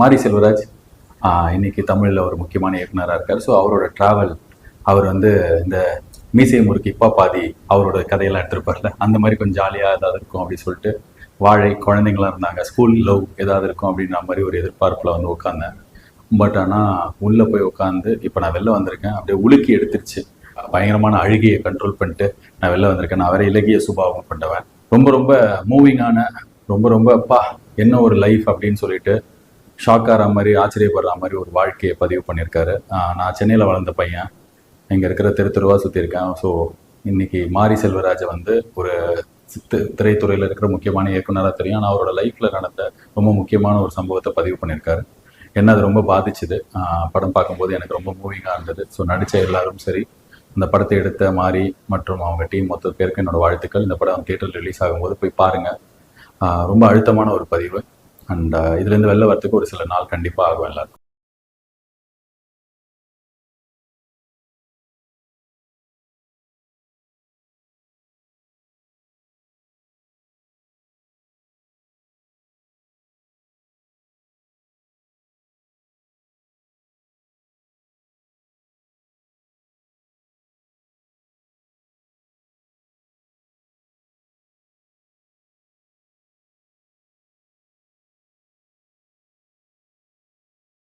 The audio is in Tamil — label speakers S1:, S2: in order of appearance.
S1: மாரி செல்வராஜ் இன்னைக்கு தமிழில் ஒரு முக்கியமான இயக்குனராக இருக்கார். ஸோ அவரோட ட்ராவல் அவர் வந்து இந்த மீசை முறுக்கு இப்பா பாதி அவரோட கதையெல்லாம் எடுத்திருப்பார்ல. அந்த மாதிரி கொஞ்சம் ஜாலியாக ஏதாவது இருக்கும் அப்படின்னு சொல்லிட்டு வாழை குழந்தைங்களாம் இருந்தாங்க ஸ்கூல் லவ் ஏதாவது இருக்கும் அப்படின்ற மாதிரி ஒரு எதிர்பார்ப்பில் வந்து உட்காந்தேன் பட் ஆனால் உள்ளே போய் உட்காந்து இப்போ நான் வெளில வந்திருக்கேன் அப்படியே உலுக்கி எடுத்துருச்சு. பயங்கரமான அழுகையை கண்ட்ரோல் பண்ணிட்டு நான் வெளில வந்திருக்கேன். நான் வேற இலகிய சுபாவம் கொண்டவன். ரொம்ப ரொம்ப மூவிங்கான ரொம்ப ரொம்ப அப்பா என்ன ஒரு லைஃப் அப்படின்னு சொல்லிட்டு ஷாக் ஆகிற மாதிரி ஆச்சரியப்படுற மாதிரி ஒரு வாழ்க்கையை பதிவு பண்ணியிருக்காரு. நான் சென்னையில் வளர்ந்த பையன். இங்கே இருக்கிற தெரு தெருவாக ஸோ இன்றைக்கி மாரி செல்வராஜை வந்து ஒரு தி- திரைத்துறையில் இருக்கிற முக்கியமான இயக்குனராக தெரியும். ஆனால் அவரோட லைஃப்பில் நடந்த ரொம்ப முக்கியமான ஒரு சம்பவத்தை பதிவு பண்ணியிருக்காரு. என்ன அது ரொம்ப பாதிச்சுது. படம் பார்க்கும்போது எனக்கு ரொம்ப மூவிங்காக இருந்தது. ஸோ நடித்த எல்லாரும் சரி இந்த படத்தை எடுத்த மாரி மற்றும் அவங்க டீம் மொத்த பேருக்கு என்னோட வாழ்த்துக்கள். இந்த படம் தேட்டர் ரிலீஸ் ஆகும்போது போய் பாருங்கள் ரொம்ப அழுத்தமான ஒரு பதிவு. அண்ட் uh, இதுலேருந்து வெளில வரத்துக்கு ஒரு சில நாள் கண்டிப்பாக ஆகும் எல்லாருக்கும்.